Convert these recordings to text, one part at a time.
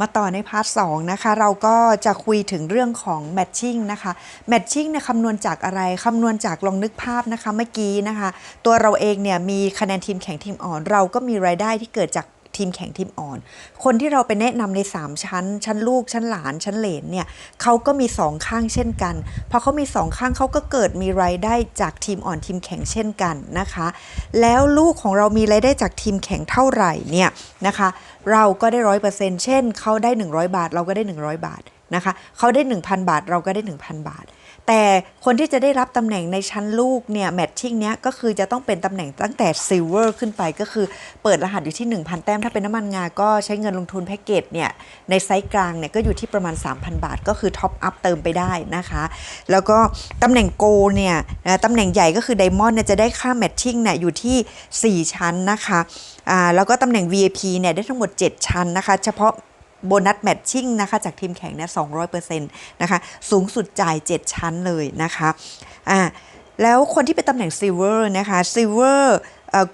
มาต่อในพาร์ทสองนะคะเราก็จะคุยถึงเรื่องของแมทชิ่งนะคะแมทชิ่งเนี่ยคำนวณจากอะไรคำนวณจากลองนึกภาพนะคะเมื่อกี้นะคะ ตัวเราเองเนี่ยมีคะแนนทีมแข่งทีมอ่อน เราก็มีรายได้ที่เกิดจาก ทีมแข่งทีมอ่อน คนที่เราไปแนะนำใน 3 ชั้น ชั้นลูก ชั้นหลาน ชั้นเหลนเนี่ยเขาก็มี 2 ข้างเช่นกัน พอเขามี 2 ข้างเขาก็เกิดมีรายได้จากทีมอ่อนทีมแข่งเช่นกันนะคะ แล้วลูกของเรามีรายได้จากทีมแข่งเท่าไหร่เนี่ยนะคะ เราก็ได้ร้อยเปอร์เซ็นต์เช่นเขาได้ 100 บาท เราก็ได้ 100 บาทนะคะเขาได้ 1,000 บาท เราก็ได้ 1,000 บาท แต่คนที่จะได้รับตำแหน่งในชั้นลูกเนี่ยแมทชิ่งเนี้ยก็คือจะต้องเป็นตำแหน่งตั้งแต่ซิลเวอร์ขึ้นไปก็คือเปิดรหัสอยู่ที่ 1,000 แต้ม ถ้าเป็นน้ำมันงาก็ใช้เงินลงทุนแพ็กเกจเนี่ยในไซส์กลางเนี่ยก็อยู่ที่ประมาณ 3,000 บาท ก็คือท็อปอัพเติมไปได้นะคะ แล้วก็ตำแหน่งโกเนี่ยตำแหน่งใหญ่ก็คือไดมอนด์เนี่ยจะได้ค่าแมทชิ่งเนี่ยอยู่ที่ 4 ชั้นนะคะอ่าแล้วก็ตำแหน่ง VIP เนี่ยได้ทั้งหมด 7 ชั้นนะคะ เฉพาะ โบนัสแมทชิ่งนะคะจากทีมแข่งเนี่ย200%นะคะ สูงสุดจ่าย 7 ชั้นเลยนะคะอ่าแล้วคนที่เป็นตำแหน่งซิลเวอร์นะคะซิลเวอร์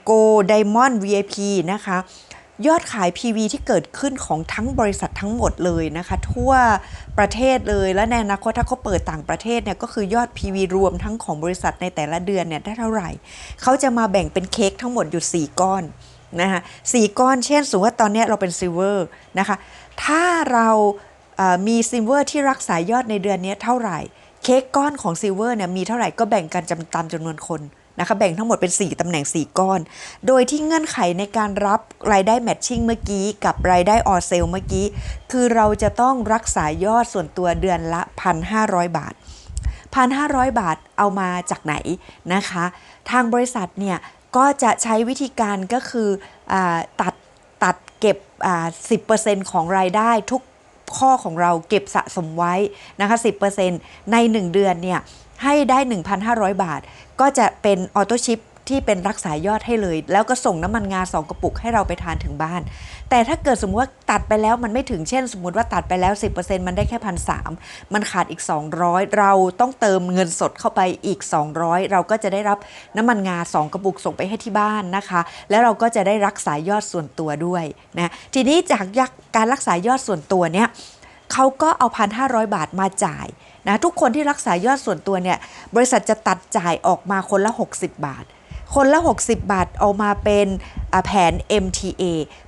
โกไดมอนด์ VIP นะคะยอดขาย PV ที่เกิดขึ้นของทั้งบริษัททั้งหมดเลยนะคะ ทั่วประเทศเลยและในอนาคตถ้าเขาเปิดต่างประเทศเนี่ยก็คือยอด PV รวมทั้งของบริษัทในแต่ละเดือนเนี่ยได้เท่าไหร่ เขาจะมาแบ่งเป็นเค้กทั้งหมดอยู่ 4 ก้อนนะคะสี่ก้อนเช่นสมมติว่าตอนนี้เราเป็นซิลเวอร์นะคะ ถ้าเรามีซิลเวอร์ที่รักษายอดในเดือนนี้เท่าไหร่ เค้กก้อนของซิลเวอร์เนี่ยมีเท่าไหร่ก็แบ่งกันจำตามจำนวนคนนะคะแบ่งทั้งหมดเป็น 4ตำแหน่ง 4 ก้อน โดยที่เงื่อนไขในการรับรายได้แมทชิ่งเมื่อกี้กับรายได้ออเซลเมื่อกี้ คือเราจะต้องรักษายอดส่วนตัวเดือนละ 1,500 บาท 1,500 บาทเอามาจากไหนนะคะ ทางบริษัทเนี่ยก็จะใช้วิธีการก็คืออตัด เก็บอ่า10%ของรายได้ทุกข้อของเราเก็บสะสมไว้นะคะ10%ในหนึ่งเดือนเนี่ยให้ได้ 1,500 บาท ก็จะเป็นออโต้ชิป ที่เป็นรักษายอดให้เลย แล้วก็ส่งน้ำมันงา2กระปุกให้เราไปทานถึงบ้าน แต่ถ้าเกิดสมมติว่าตัดไปแล้วมันไม่ถึงเช่น สมมติว่าตัดไปแล้ว 10%มันได้แค่พันสมันขาดอีก 200 เราต้องเติมเงินสดเข้าไปอีก 200 เราก็จะได้รับน้ำมันงา 2 กระปุกส่งไปให้ที่บ้านนะคะ แล้วเราก็จะได้รักษายอดส่วนตัวด้วยนะทีนี้จากการรักษายอดส่วนตัวเนี่ยเขาก็เอา1,500บาทมาจ่ายนะทุกคนที่รักษายอดส่วนตัวเนี่ยบริษัทจะตัดจ่ายออกมาคนละ 60 บาท คนละ 60 บาทเอามาเป็นแผน MTA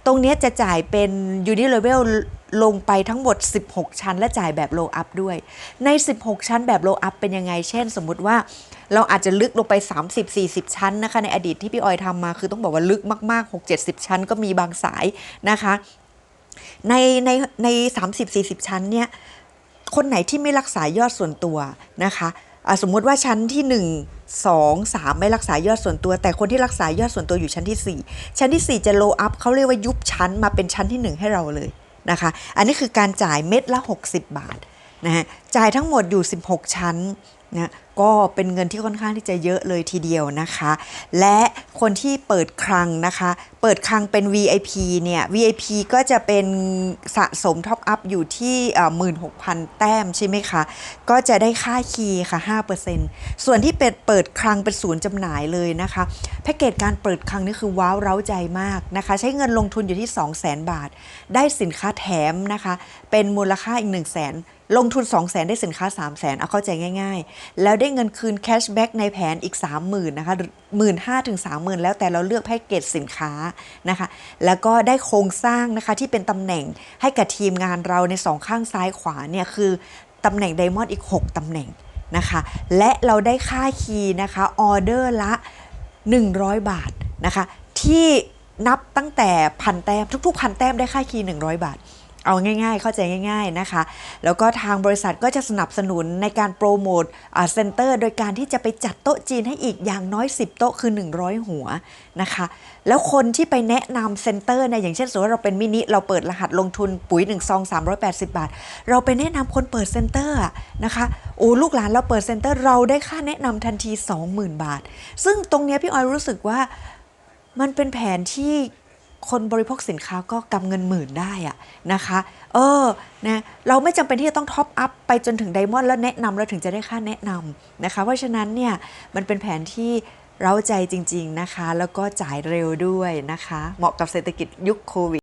ตรงนี้จะจ่ายเป็น Uni Level ลงไปทั้งหมด 16 ชั้น และจ่ายแบบ Low Up ด้วย ใน 16 ชั้นแบบ Low Up เป็นยังไง เช่น สมมุติว่าเราอาจจะลึกลงไป 30-40 ชั้นนะคะ ในอดีตที่พี่ออยทำมาคือต้องบอกว่าลึกมาก ๆ 6-70 ชั้นก็มีบางสายนะคะในในใน30-40ชั้นเนี่ยคนไหนที่ไม่รักษายอดส่วนตัวนะคะ สมมติว่าชั้นที่ 1 2 3 ไม่รักษายอดส่วนตัว แต่คนที่รักษายอดส่วนตัวอยู่ชั้นที่ 4 ชั้นที่ 4 จะโลอัพเขาเรียกว่ายุบชั้นมาเป็นชั้นที่ 1 ให้เราเลยนะคะ อันนี้คือการจ่ายเม็ดละ 60 บาทนะฮะจ่ายทั้งหมดอยู่ 16 ชั้น นะก็เป็นเงินที่ค่อนข้างที่จะเยอะเลยทีเดียวนะคะ และคนที่เปิดคลังนะคะ เปิดคลังเป็น VIP เนี่ย VIP ก็จะเป็นสะสมท็อปอัพอยู่ที่หมื่นหกพันแต้มใช่ไหมคะ ก็จะได้ค่าคีย์ค่ะ 5%ส่วนที่เป็นเปิดคลังเป็นศูนย์จำหน่ายเลยนะคะ แพ็กเกจการเปิดคลังนี่คือว้าวเร้าใจมากนะคะ ใช้เงินลงทุนอยู่ที่ 2 0 0 0 0 0 บาท ได้สินค้าแถมนะคะ เป็นมูลค่าอีก 1 0 0 0 0แลงทุน 2 0 0 0 0 0 ได้สินค้า 3 0 0 0 0 0 เอาเข้าใจง่ายแล้วได้เงินคืนแคชแบ็กในแผนอีก 30,000นะคะหมื่นห้าถึงสามหมื่นแล้วแต่เราเลือกแพ็กเกจสินค้านะคะ แล้วก็ได้โครงสร้างนะคะที่เป็นตำแหน่งให้กับทีมงานเราในสองข้างซ้ายขวาเนี่ยคือตำแหน่งไดมอนด์อีก 6ตำแหน่งนะคะ และเราได้ค่าคีย์นะคะออเดอร์ละ 100 บาทนะคะที่นับตั้งแต่พันแต้มทุกๆพันแต้มได้ค่าคีย์100 บาท เอาง่ายๆ เข้าใจง่าย ๆนะคะ แล้วก็ทางบริษัทก็จะสนับสนุนในการโปรโมทเซ็นเตอร์ โดยการที่จะไปจัดโต๊ะจีนให้อีกอย่างน้อย 10 โต๊ะคือ 100 หัวนะคะ แล้วคนที่ไปแนะนำเซ็นเตอร์เนี่ยอย่างเช่นสมมติว่าเราเป็นมินิเราเปิดรหัสลงทุนปุ๋ย1ซอง380 บาท เราไปแนะนำคนเปิดเซ็นเตอร์นะคะโอ้ลูกหลานเราเปิดเซ็นเตอร์เราได้ค่าแนะนำทันที 20,000 บาท ซึ่งตรงเนี้ยพี่ออยรู้สึกว่ามันเป็นแผนที่ คนบริโภคสินค้าก็กำเงินหมื่นได้อะนะคะ เออนะเราไม่จำเป็นที่จะต้องท็อปอัพไปจนถึงไดมอนด์แล้วแนะนำแล้วถึงจะได้ค่าแนะนำนะคะ เพราะฉะนั้นเนี่ยมันเป็นแผนที่เร้าใจจริง ๆนะคะ แล้วก็จ่ายเร็วด้วยนะคะ เหมาะกับเศรษฐกิจยุคโควิด